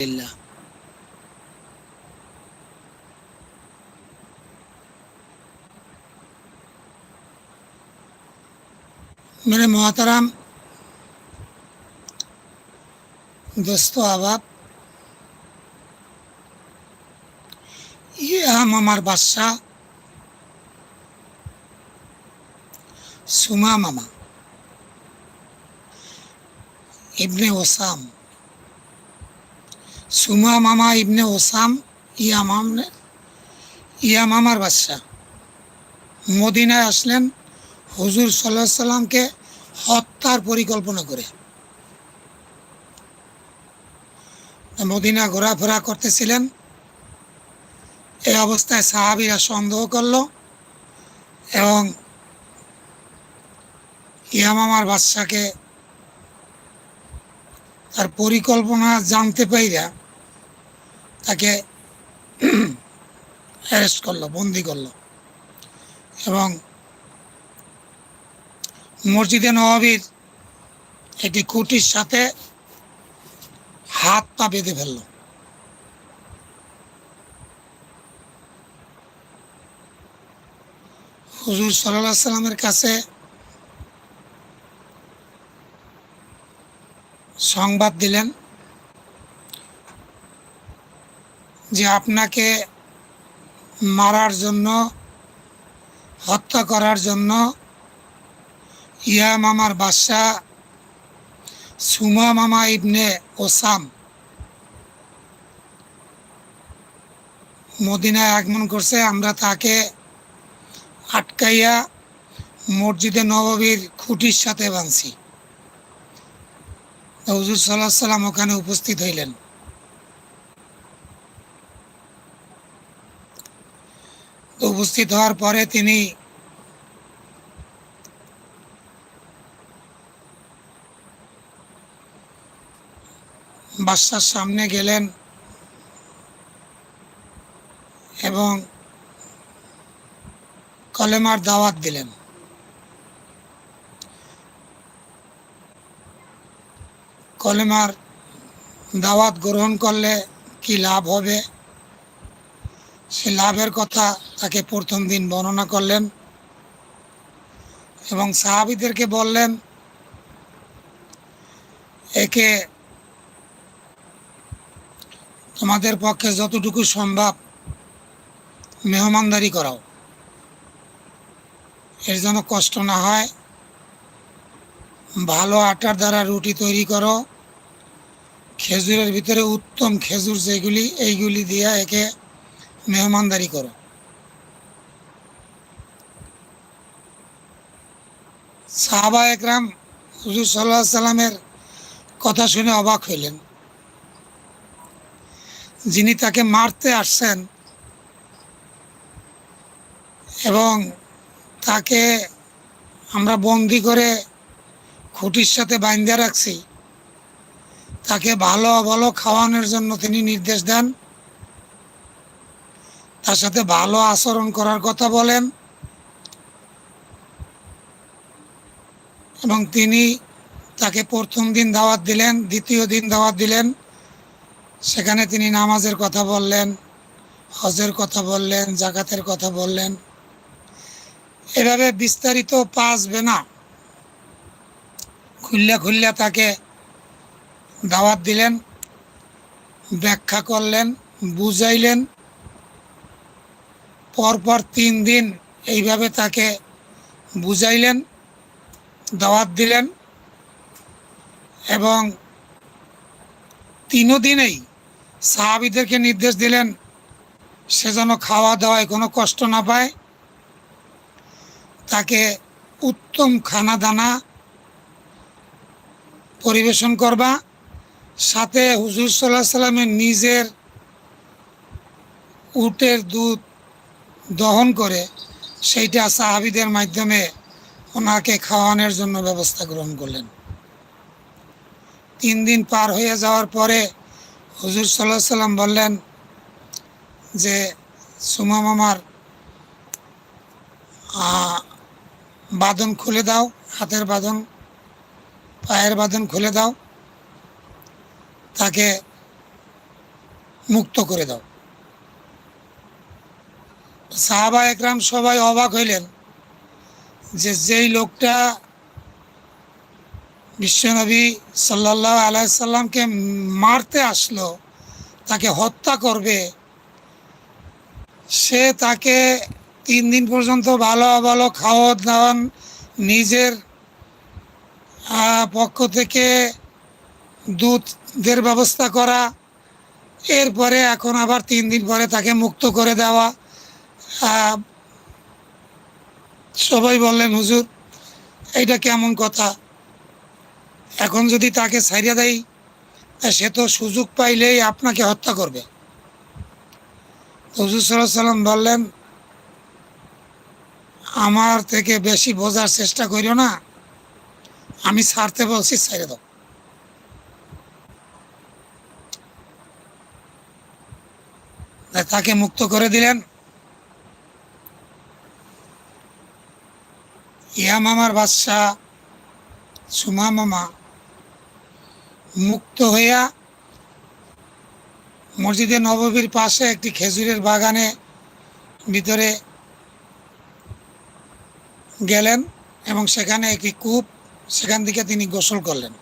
lillah मेरे मोहतरम दोस्तों अब आप ये हम हमार बादशाह सुमा मामा इब्ने वसाम সুমা মামা ইবনে ওসাম ইয়ামাম ইয়ামামার বাদশাহ মদিনায় আসলেন, হুজুর সাল্লাহ সাল্লামকে হত্যার পরিকল্পনা করে। মদিনা ঘোরাফেরা করতেছিলেন। এই অবস্থায় সাহাবিরা সন্দেহ করল এবং ইয়ামামার বাদশাকে তার পরিকল্পনা জানতে পাইরা তাকে অ্যারেস্ট করল, বন্দি করল। এবং মসজিদে নবাবির একটি খুঁটির সাথে হাত পা বেঁধে ফেলল। হুজুর সাল্লাহ সাল্লামের কাছে সংবাদ দিলেন। যে আপনাকে মারার জন্য, হত্যা করার জন্য ইয়া মামার বাদশাহ, সুমা মামা ইবনে ওসাম মদিনায় আগমন করছে। আমরা তাকে আটকাইয়া মসজিদে নববীর খুঁটির সাথে বাঁধছি। হুজুর সাল্লাহ সাল্লাম ওখানে উপস্থিত হইলেন। উপস্থিত হওয়ার পরে তিনি বাদশার সামনে গেলেন এবং কলেমার দাওয়াত দিলেন। কলেমার দাওয়াত গ্রহণ করলে কি লাভ হবে? সে লাভের কথা তাকে প্রথম দিন বর্ণনা করলেন এবং সাহাবিদেরকে বললেন, একে তোমাদের পক্ষে যতটুকু সম্ভব মেহমানদারি করাও। এর যেন কষ্ট না হয়, ভালো আটার দ্বারা রুটি তৈরি করো, খেজুরের ভিতরে উত্তম খেজুর যেগুলি, এইগুলি দিয়ে একে মেহমানদারি করো। সাহাবা একরাম হুজুর সাল্লাহ সাল্লামের কথা শুনে অবাক হইলেন। যিনি তাকে মারতে আসছেন এবং তাকে আমরা বন্দি করে খুঁটির সাথে বাইন্দা রাখছি, তাকে ভালো ভালো খাওয়ানোর জন্য তিনি নির্দেশ দেন। তার সাথে ভালো আচরণ করার কথা বলেন। এবং তিনি তাকে প্রথম দিন দাওয়াত দিলেন, দ্বিতীয় দিন দাওয়াত দিলেন। সেখানে তিনি নামাজের কথা বললেন, হজের কথা বললেন, জাকাতের কথা বললেন। এভাবে বিস্তারিত পাঁচবে না খুল্লা খুল্লা তাকে দাওয়াত দিলেন, ব্যাখ্যা করলেন, বুঝাইলেন। পরপর তিন দিন এইভাবে তাকে বুঝাইলেন। দাওয়াত দিলেন এবং তিনও দিনেই সাহাবিদেরকে নির্দেশ দিলেন সে যেন খাওয়া দাওয়ায় কোনো কষ্ট না পায়। তাকে উত্তম খানা দানা পরিবেশন করবা। সাথে হুজুর সাল্লাহ সাল্লামের নিজের উটের দুধ দহন করে সেইটা সাহাবিদের মাধ্যমে ওনাকে খাওয়ানোর জন্য ব্যবস্থা গ্রহণ করলেন। তিন দিন পার হয়ে যাওয়ার পরে হুজুর সাল্লাহ সাল্লাম বললেন যে, সুমা মামার বাঁধন খুলে দাও, হাতের বাঁধন, পায়ের বাঁধন খুলে দাও, তাকে মুক্ত করে দাও। সাহাবা একরাম সবাই অবাক হইলেন। যে যেই লোকটা বিশ্বনবী সাল্লাহ আলাইসাল্লামকে মারতে আসলো, তাকে হত্যা করবে, সে তাকে তিন দিন পর্যন্ত ভালো ভালো খাওয়া দাওয়ান নিজের পক্ষ থেকে দুধের ব্যবস্থা করা, এরপরে এখন আবার তিন দিন পরে তাকে মুক্ত করে দেওয়া সবাই বললেন, হুজুর, এইটা কেমন কথা? এখন যদি তাকে ছাইড়ে দেয় সে তো সুযোগ পাইলেই আপনাকে হত্যা করবে। হুজুর সাল্লাহ সাল্লাম বললেন, আমার থেকে বেশি বোঝার চেষ্টা করিও না, আমি ছাড়তে বলছি ছেড়ে দাও। তাকে মুক্ত করে দিলেন। ইয়া মামার বাদশাহ সুমা মামা, মুক্ত হইয়া মসজিদে নববীর পাশে একটি খেজুরের বাগানে ভিতরে গেলেন এবং সেখানে একটি কূপ, সেখান থেকে তিনি গোসল করলেন।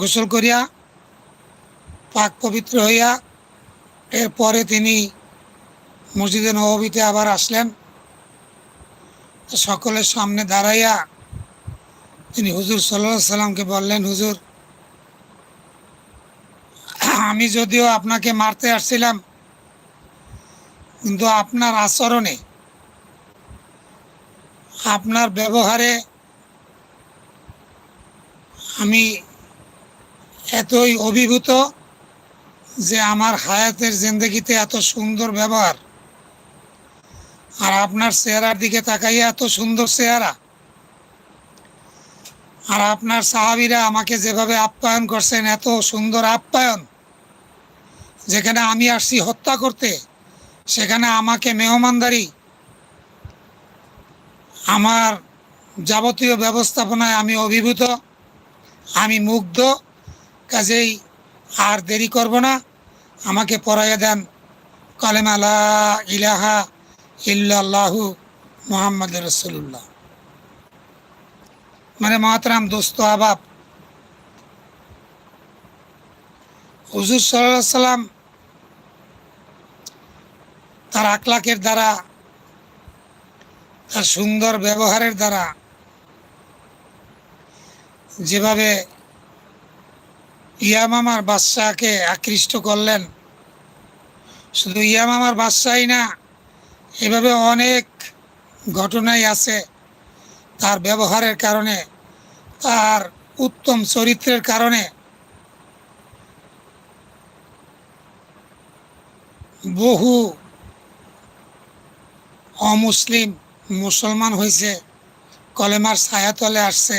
গোসল করিয়া পাক পবিত্র হইয়া এরপরে তিনি মসজিদে নববীতে আবার আসলেন। সকলের সামনে দাঁড়াইয়া তিনি হুজুর সাল্লাহ সাল্লামকে বললেন, হুজুর, আমি যদিও আপনাকে মারতে আসছিলাম, কিন্তু আপনার আচরণে, আপনার ব্যবহারে আমি এতই অভিভূত যে আমার হায়াতের জিন্দগিতে এত সুন্দর ব্যবহার আর আপনার চেহারার দিকে তাকাইয়া এত সুন্দর চেহারা। আর আপনার সাহাবিরা আমাকে যেভাবে আপ্যায়ন করছেন, এত সুন্দর আপ্যায়ন। যেখানে আমি আসছি হত্যা করতে, সেখানে আমাকে মেহমানদারি, আমার যাবতীয় ব্যবস্থাপনায় আমি অভিভূত, আমি মুগ্ধ, কাজেই আর দেরি করব না। আমাকে পড়াইয়া দেন। কলেমা লা ইলাহা ইল্লাল্লাহু মোহাম্মদ রসুল্লাহ মানে মহাতরাম দোস্ত, আবাব। হুজুর সাল্লাম তার আকলাকের দ্বারা, তার সুন্দর ব্যবহারের দ্বারা যেভাবে ইয়ামামার বাদশাহকে আকৃষ্ট করলেন, শুধু ইয়ামামার বাদশাহই না এভাবে অনেক ঘটনাই আছে তার ব্যবহারের কারণে, তার উত্তম চরিত্রের কারণে। বহু অমুসলিম মুসলমান হয়েছে, কলেমার ছায়াতলে আসছে।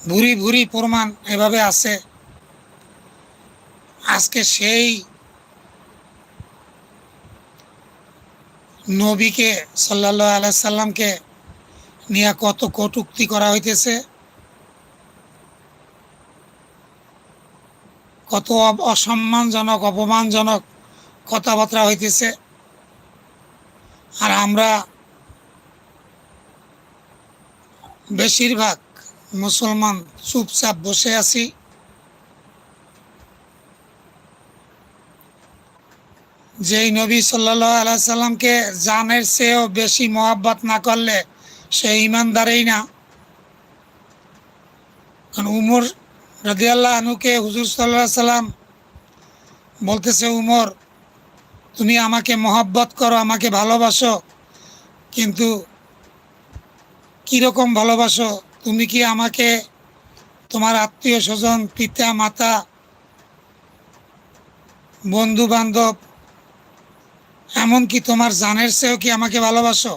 ভুরি ভুরি প্রমাণ এভাবে আছে। আজকে সেই নবীকে সাল্লাহ আলাই সাল্লামকে নিয়ে কত কটুক্তি করা হইতেছে। কত অসম্মানজনক, অপমানজনক কথাবার্তা হইতেছে। আর আমরা বেশিরভাগ মুসলমান চুপচাপ বসে আছি। যেই নবী সাল্লাহ আলাই সাল্লামকে জানের চেয়েও বেশি মহাব্বত না করলে সে ইমানদারেই না। কারণ উমর রাদিয়াল্লাহ আনুকে হুজুর সাল্লাহ সাল্লাম বলতেছে, উমর, তুমি আমাকে মহাব্বত করো, আমাকে ভালোবাসো, কিন্তু কীরকম ভালোবাসো? তুমি কি আমাকে তোমার আত্মীয় স্বজন, পিতা, মাতা বন্ধু বান্ধব এমনকি তোমার জানের চেয়েও কি আমাকে ভালোবাসো?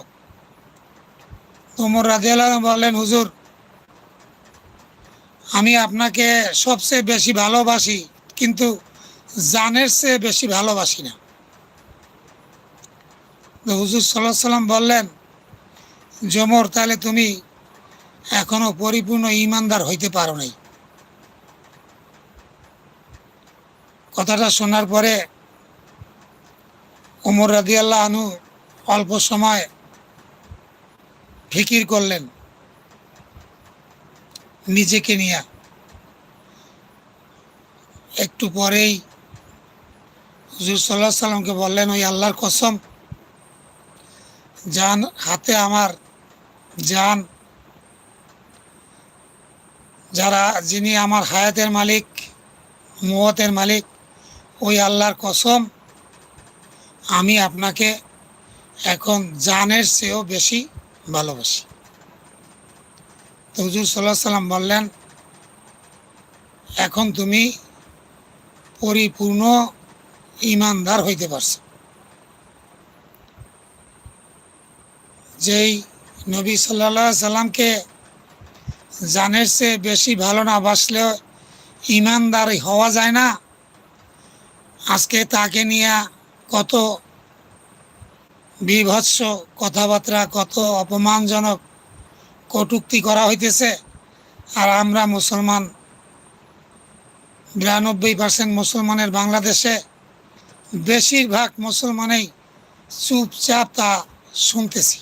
তোমর রাজিয়াল্লাহ বললেন, হুজুর, আমি আপনাকে সবচেয়ে বেশি ভালোবাসি, কিন্তু জানের চেয়ে বেশি ভালোবাসি না। হুজুর সাল্লাহ সাল্লাম বললেন, জমর, তাহলে তুমি এখনও পরিপূর্ণ ইমানদার হইতে পারো নাই। কথাটা শোনার পরে ওমর রাদিয়াল্লাহ আনু অল্প সময় ফিকির করলেন নিজেকে নিয়ে। একটু পরেই হুজুর সাল্লাহ সাল্লামকে বললেন, ওই আল্লাহর কসম যান হাতে আমার যান যারা, যিনি আমার হায়াতের মালিক, মুহতের মালিক, ওই আল্লাহর কসম আমি আপনাকে এখন জানের চেয়েও বেশি ভালোবাসি। তো হুজুর সাল্লাহ সাল্লাম বললেন, এখন তুমি পরিপূর্ণ ইমানদার হইতে পারছ। যেই নবী সাল্লাহ সাল্লামকে জানের চেয়ে বেশি ভালো না বাসলে ইমানদার হওয়া যায় না, আজকে তাকে নিয়ে কত বিভৎস কথাবার্তা, কত অপমানজনক কটুক্তি করা হইতেছে। আর আমরা মুসলমান, বিরানব্বই পার্সেন্ট মুসলমানের বাংলাদেশে বেশিরভাগ মুসলমানেই চুপচাপ তা শুনতেছি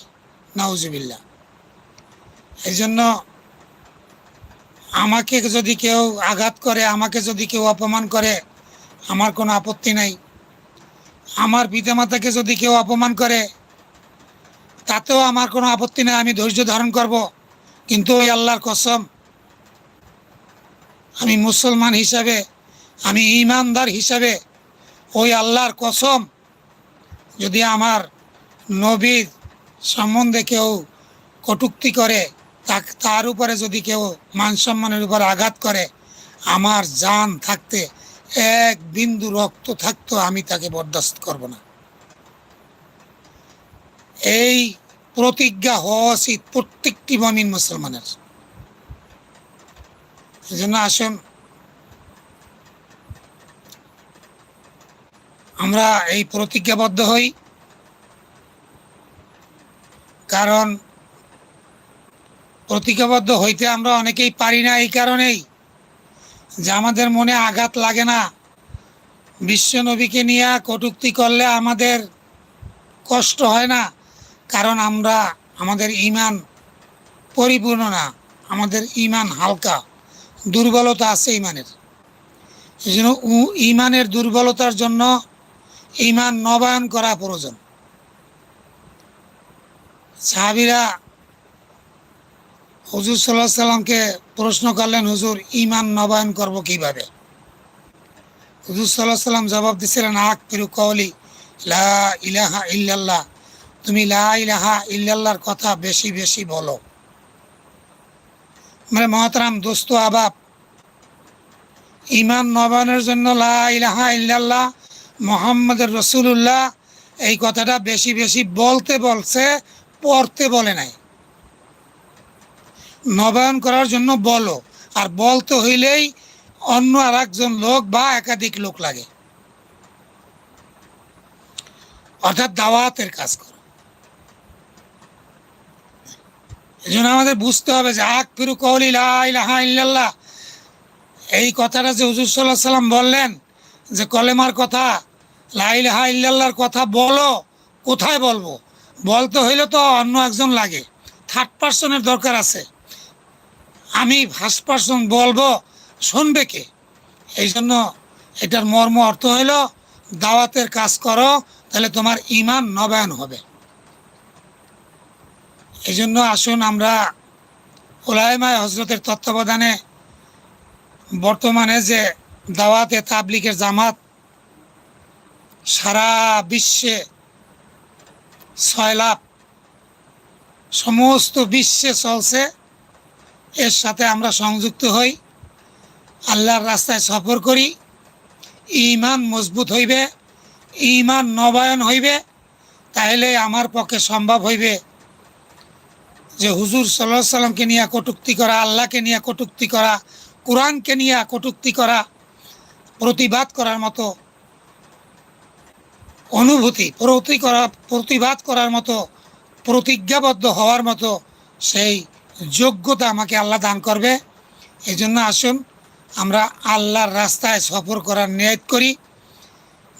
নাউজুবিল্লা এই জন্য আমাকে যদি কেউ আঘাত করে, আমাকে যদি কেউ অপমান করে, আমার কোনো আপত্তি নাই। আমার পিতামাতাকে যদি কেউ অপমান করে, তাতেও আমার কোনো আপত্তি নেই, আমি ধৈর্য ধারণ করব। কিন্তু ওই আল্লাহর কসম, আমি মুসলমান হিসাবে, আমি ইমানদার হিসাবে, ওই আল্লাহর কসম, যদি আমার নবীর সম্বন্ধে কেউ কটুক্তি করে তার উপরে যদি কেউ মান সম্মানের উপর আঘাত করে, আমার জান থাকতে এক বিন্দু রক্ত থাকতো, আমি তাকে বরদাস্ত করব না। এই প্রতিজ্ঞা হওয়া উচিত প্রত্যেকটি মমিন মুসলমানের। জন্য আসুন, আমরা এই প্রতিজ্ঞাবদ্ধ হই। কারণ, প্রতিজ্ঞাবদ্ধ হইতে আমরা অনেকেই পারি না এই কারণেই। যে আমাদের মনে আঘাত লাগে না। বিশ্ব নবীকে নিয়ে কটুক্তি করলে আমাদের কষ্ট হয় না, কারণ আমরা, আমাদের ইমান পরিপূর্ণ না, আমাদের ইমান হালকা, দুর্বলতা আছে ইমানের এই জন্য ইমানের দুর্বলতার জন্য ইমান নবায়ন করা প্রয়োজন। সাহাবিরা হুজুর সাল্লাহ সাল্লামকে প্রশ্ন করলেন, হুজুর ইমান নবায়ন করব কীভাবে? হুজুর সাল্লাহ সাল্লাম জবাব দিছিলেন আক ফিরু কওলি, লা ইলাহা ইল্লাল্লাহ। তুমি লা ইলাহা ইল্লাল্লাহর কথা বেশি বেশি বলো। মানে মহতরাম, দোস্ত, আবাব ইমান নবায়নের জন্য লা ইলাহা ইল্লাল্লাহ, মোহাম্মদের রসুল্লাহ এই কথাটা বেশি বেশি বলতে বলছে, পড়তে বলে নাই। নবায়ন করার জন্য বলো আর বলতে হইলেই অন্য আর একজন লোক বা একাধিক লোক লাগে। অর্থাৎ দাওয়াতের কাজ করো। এই জন্য আমাদের বুঝতে হবে যে আক ফিরু কৌলি লাহা ইল্লাল্লাহ। এই কথাটা যে হুজুর সাল্লাহ সাল্লাম বললেন যে কলেমার কথা লাইলাহা ইল্লাল্লাহর কথা বলো, কোথায় বলব? বলতে হইলে তো অন্য একজন লাগে। থার্ড পার্সনের দরকার আছে। আমি ফার্স্ট পার্সন বলব, শুনবে কে? এই জন্য এটার মর্ম অর্থ হইল, দাওয়াতের কাজ করো, তাহলে তোমার ইমান নবায়ন হবে। এই জন্য আসুন আমরা ওলায়মায় হজরতের তত্ত্বাবধানে বর্তমানে যে দাওয়াতে তাবলিকের জামাত সারা বিশ্বে ছয় লাভ সমস্ত বিশ্বে চলছে এর সাথে আমরা সংযুক্ত হই, আল্লাহর রাস্তায় সফর করি ইমান মজবুত হইবে ইমান নবায়ন হইবে তাহলে আমার পক্ষে সম্ভব হইবে যে হুজুর সাল্লাহ সাল্লামকে নিয়ে কটুক্তি করা, আল্লাহকে নিয়ে কটুক্তি করা, কোরআনকে নিয়ে কটুক্তি করা, প্রতিবাদ করার মতো অনুভূতি, প্রতি করা, প্রতিবাদ করার মতো, প্রতিজ্ঞাবদ্ধ হওয়ার মতো সেই যোগ্যতা আমাকে আল্লাহ দান করবে। এই জন্য আসুন, আমরা আল্লাহর রাস্তায় সফর করার নিয়ত করি,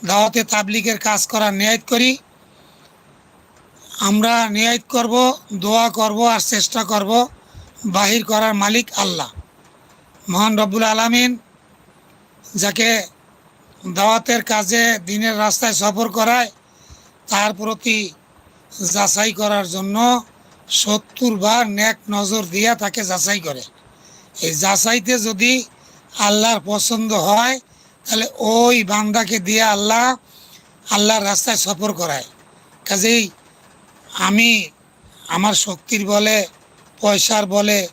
দাওয়াতে তাবলিগের কাজ করার নিয়াত করি। আমরা নিয়াত করব, দোয়া করব আর চেষ্টা করব বাহির করার মালিক আল্লাহ। মহান রব্বুল আলামিন যাকে দাওয়াতের কাজে, দিনের রাস্তায় সফর করায়, তার প্রতি যাচাই করার জন্য সত্তর বার ন্যাক নজর দিয়া তাকে যাচাই করে। এই যাচাইতে যদি আল্লাহর পছন্দ হয়, তাহলে ওই বান্দাকে দিয়ে আল্লাহ আল্লাহর রাস্তায় সফর করায়। কাজেই আমি আমার শক্তির বলে, পয়সার বলে,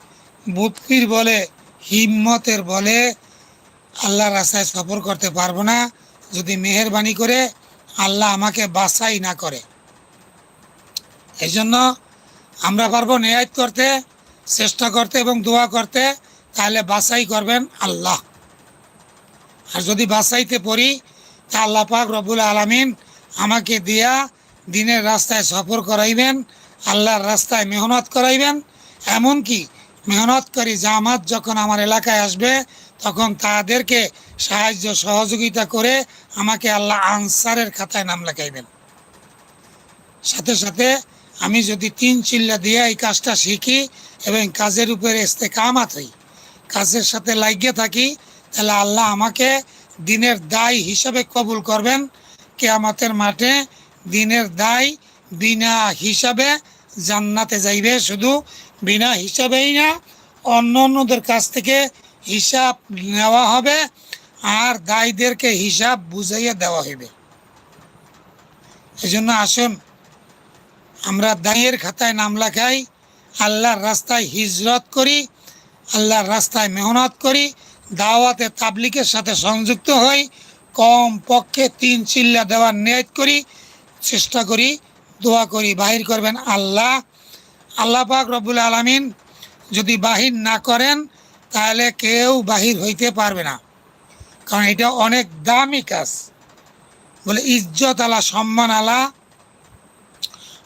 বুদ্ধির বলে, হিম্মতের বলে আল্লাহর রাস্তায় সফর করতে পারব না। যদি মেহরবানি করে আল্লাহ আমাকে বাছাই না করে। এই জন্য আমরা পারব নেয়াত করতে, চেষ্টা করতে এবং দোয়া করতে, তাহলে বাছাই করবেন আল্লাহ। আর যদি বাছাইতে পড়ি, তা আল্লাহ পাক রবুল আলমিন আমাকে দিয়া দিনের রাস্তায় সফর করাইবেন, আল্লাহর রাস্তায় মেহনত করাইবেন। এমনকি করি জামাত যখন আমার এলাকায় আসবে, তখন তাদেরকে সাহায্য সহযোগিতা করে আমাকে আল্লাহ আনসারের খাতায় নাম লেখাইবেন। সাথে সাথে আমি যদি তিন চিল্লা দিয়ে এই কাজটা শিখি এবং কাজের উপরে এসতে কামাত হই কাজের সাথে লাগিয়ে থাকি, তাহলে আল্লাহ আমাকে দিনের দায় হিসাবে কবুল করবেন। কেয়ামতের মাঠে দিনের দায় বিনা হিসাবে জান্নাতে যাইবে, শুধু বিনা হিসাবেই না, অন্য অন্যদের কাছ থেকে হিসাব নেওয়া হবে আর দায়ীদেরকে হিসাব বুঝাইয়া দেওয়া হইবে। এই জন্য আসুন আমরা দায়ের খাতায় নাম লেখাই, আল্লাহর রাস্তায় হিজরত করি, আল্লাহর রাস্তায় মেহনত করি, দাওয়াতে তাবলিকের সাথে সংযুক্ত হই কম পক্ষে তিন চিল্লা দেওয়ার নিয়ত করি, চেষ্টা করি, দোয়া করি, বাহির করবেন আল্লাহ। আল্লাহ পাক রব্বুল আলমিন যদি বাহির না করেন, তাহলে কেউ বাহির হইতে পারবে না। কারণ এটা অনেক দামি কাজ। বলে ইজ্জত আলা, সম্মান আলা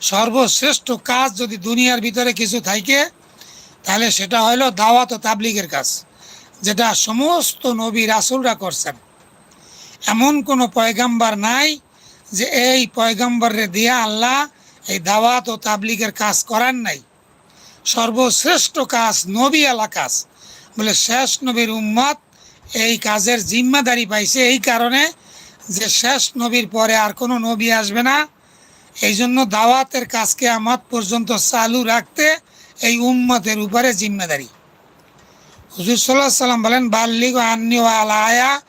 সর্বশ্রেষ্ঠ কাজ যদি দুনিয়ার ভিতরে কিছু থাকে, তাহলে সেটা হলো দাওয়াত ও তাবলিগের কাজ, যেটা সমস্ত নবী রাসুলরা করছেন। এমন কোনো পয়গাম্বার নাই যে এই পয়গাম্বরে দিয়া আল্লাহ এই দাওয়াত ও তাবলিগের কাজ করার নাই। সর্বশ্রেষ্ঠ কাজ নবী আলা কাজ। বলে শেষ নবীর উম্মত এই কাজের জিম্মাদারি পাইছে এই কারণে যে শেষ নবীর পরে আর কোনো নবী আসবে না। এই জন্য দাওয়াতের কাজকে আমার পর্যন্ত চালু রাখতে এই উম্মতের উপরে জিম্মেদারি। হুজুর সাল্লাহ সাল্লাম বলেন, বাল্লিগ আন্নি আল আয়া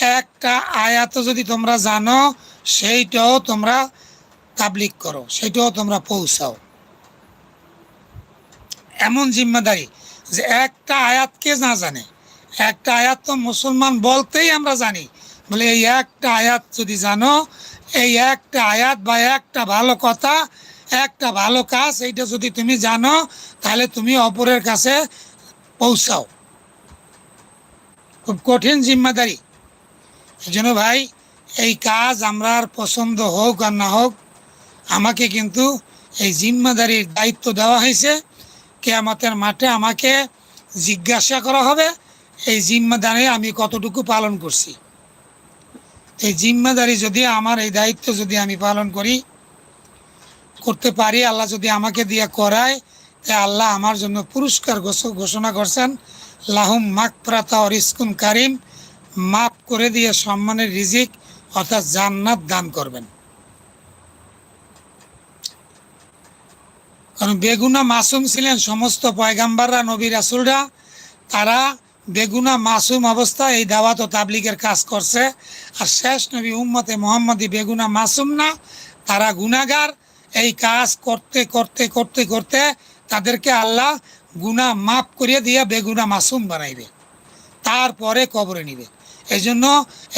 একটা আয়াত যদি তোমরা জানো, সেইটাও তোমরা তাবলিক করো সেটাও তোমরা পৌঁছাও। এমন জিম্মেদারি যে একটা আয়াত কে না জানে। একটা আয়াত তো মুসলমান বলতেই আমরা জানি। বলে এই একটা আয়াত যদি জানো এই একটা আয়াত বা একটা ভালো কথা, একটা ভালো কাজ, এইটা যদি তুমি জানো, তাহলে তুমি অপরের কাছে পৌঁছাও। খুব কঠিন জিম্মাদারি। এই জন্য ভাই, এই কাজ আমরা আর পছন্দ হোক আর না হোক, আমাকে কিন্তু এই জিম্মাদারির দায়িত্ব দেওয়া হয়েছে। কেয়ামতের মাঠে আমাকে জিজ্ঞাসা করা হবে, এই জিম্মাদারি আমি কতটুকু পালন করছি। এই জিম্মাদারি যদি আমার, এই দায়িত্ব যদি আমি পালন করি, করতে পারি, আল্লাহ যদি আমাকে দিয়ে করায় তাই আল্লাহ আমার জন্য পুরস্কার ঘোষণা করছেন, লাহুম মাক প্রাতা অরিস্কুন কারিম, মাফ করে দিয়ে সম্মানের রিজিক অর্থাৎ জান্নাত দান করবেন। কারণ বেগুনা মাসুম ছিলেন সমস্ত পয়গাম্বাররা, নবী রাসুলরা, তারা বেগুনা মাসুম অবস্থায় এই দাওয়াত ও তাবলিগের কাজ করছে। আর শেষ নবী উম্মতে মোহাম্মদী বেগুনা মাসুম না, তারা গুনাগার এই কাজ করতে করতে করতে করতে তাদেরকে আল্লাহ গুনা মাফ করিয়ে দিয়ে বেগুনা মাসুম বানাইবে। তারপরে কবরে নিবে। এই জন্য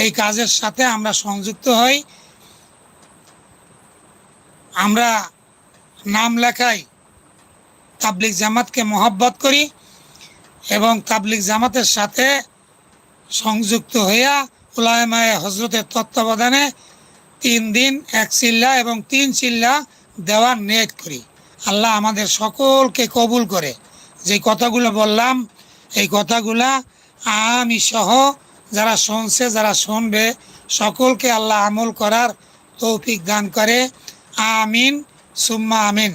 এই কাজের সাথে আমরা সংযুক্ত হই। আমরা নাম লেখাই তাবলিক জামাতকে মহব্বত করি। এবং তাবলিক জামাতের সাথে সংযুক্ত হইয়া উলায়মায় হজরতের তত্ত্বাবধানে তিন দিন এক চিল্লা এবং তিন চিল্লা দেওয়ার নেট করি। আল্লাহ আমাদের সকলকে কবুল করে। যে কথাগুলো বললাম, এই কথাগুলা আমি সহ যারা শুনছে, যারা শুনবে, সকলকে আল্লাহ আমল করার তৌফিক দান করে। আমিন, সুম্মা আমিন।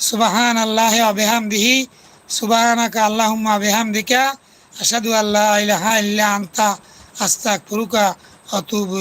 সুবাহান আল্লাহ আবেহামদিহি সুবাহানাকা আল্লাহুম্মা বিহামদিকা আশহাদু আল্লা ইলাহা ইল্লা আনতা আস্তাগফিরুকা ওয়া আতুবু